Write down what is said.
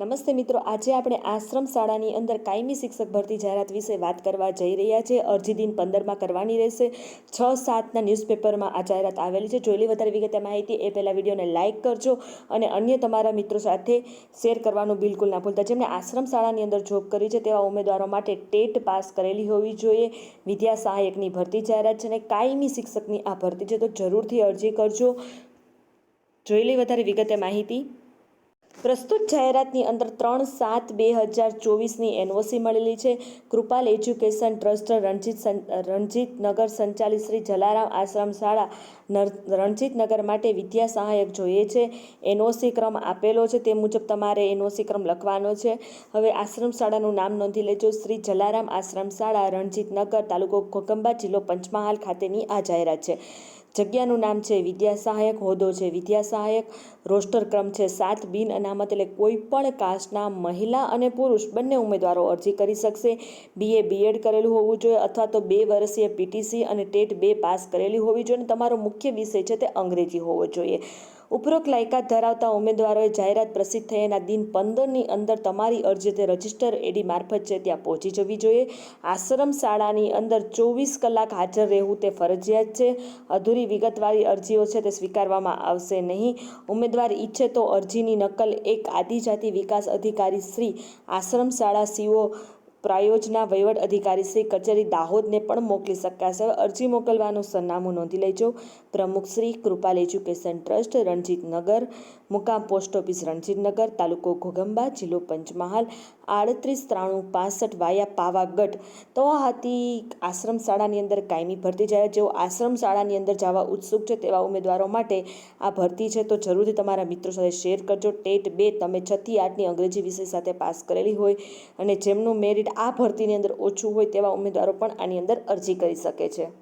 નમસ્તે મિત્રો, આજે આપણે આશ્રમ શાળાની અંદર કાયમી શિક્ષક ભરતી જાહેરાત વિશે વાત કરવા જઈ રહ્યા છે અરજી દિન પંદરમાં કરવાની રહેશે. છ સાતના ન્યૂઝપેપરમાં આ જાહેરાત આવેલી છે. જોયેલી વધારે વિગતે માહિતી એ પહેલાં વિડીયોને લાઇક કરજો અને અન્ય તમારા મિત્રો સાથે શેર કરવાનું બિલકુલ ના ભૂલતા. જેમણે આશ્રમ શાળાની અંદર જોબ કરી છે, તેવા ઉમેદવારો માટે ટેટ પાસ કરેલી હોવી જોઈએ. વિદ્યા સહાયકની ભરતી જાહેરાત છે અને કાયમી શિક્ષકની આ ભરતી છે, તો જરૂરથી અરજી કરજો. જોયેલી વધારે વિગતે માહિતી પ્રસ્તુત જાહેરાતની અંદર ત્રણ સાત બે હજાર ચોવીસની એનઓસી મળેલી છે. કૃપાલ એજ્યુકેશન ટ્રસ્ટ રણજીત રણજીત નગર સંચાલિત શ્રી જલારામ આશ્રમ શાળા રણજીત નગર માટે વિદ્યા સહાયક જોઈએ છે. એનઓસી ક્રમ આપેલો છે તે મુજબ તમારે એનઓસી ક્રમ લખવાનો છે. હવે આશ્રમ શાળાનું નામ નોંધી લેજો. શ્રી જલારામ આશ્રમ શાળા રણજીત નગર તાલુકો ઘોગંબા જિલ્લો પંચમહાલ ખાતેની આ જાહેરાત છે. જગ્યાનું નામ છે વિદ્યા સહાયક હોદ્દો છે. વિદ્યા સહાયક રોસ્ટર ક્રમ છે. સાત બિન અનામત એટલે કોઈ પણ કાસ્ટના મહિલા અને પુરુષ બંને ઉમેદવારો અરજી કરી શકશે. બીએ બીએડ કરેલું હોવું જોઈએ અથવા તો બે વર્ષીય પીટીસી અને ટેટ બે પાસ કરેલી હોવી જોઈએ અને તમારો મુખ્ય વિષય છે તે અંગ્રેજી હોવો જોઈએ. ઉપરોક્ત લાયકાત ધરાવતા ઉમેદવારોએ જાહેરાત પ્રસિદ્ધ થયાના દિન પંદરની અંદર તમારી અરજી તે રજિસ્ટર એડી મારફત છે, ત્યાં પહોંચી જવી જોઈએ. આશ્રમ શાળાની અંદર ચોવીસ કલાક હાજર રહેવું તે ફરજિયાત છે. અધૂરી વિગતવાળી અરજીઓ છે તે સ્વીકારવામાં આવશે નહીં. ઉમેદવાર ઈચ્છે તો અરજીની નકલ એક આદિજાતિ વિકાસ અધિકારી શ્રી આશ્રમ શાળા સીઓ પ્રાયોજના વહીવટ અધિકારી શ્રી કચેરી દાહોદને પણ મોકલી શકાશે અરજી મોકલવાનું સરનામું નોંધી લેજો. પ્રમુખ શ્રી કૃપાલ એજ્યુકેશન ટ્રસ્ટ, રણજીત નગર, મુકામ પોસ્ટ ઓફિસ, રણજીત નગર, તાલુકો ઘોગંબા જિલ્લો પંચમહાલ, આડત્રીસ ત્રાણું પાસઠ વાયા પાવાગઢ. તો આ આશ્રમ શાળાની અંદર કાયમી ભરતી. જાય જેઓ આશ્રમ શાળાની અંદર જવા ઉત્સુક છે તેવા ઉમેદવારો માટે આ ભરતી છે. તો જરૂરથી તમારા મિત્રો સાથે શેર કરજો. ટેટ બે, તમે છથી આઠની અંગ્રેજી વિષય સાથે પાસ કરેલી હોય અને જેમનું મેરિટ આ ભરતીની અંદર ઓછું હોય તેવા ઉમેદવારો પણ આની અંદર અરજી કરી શકે છે.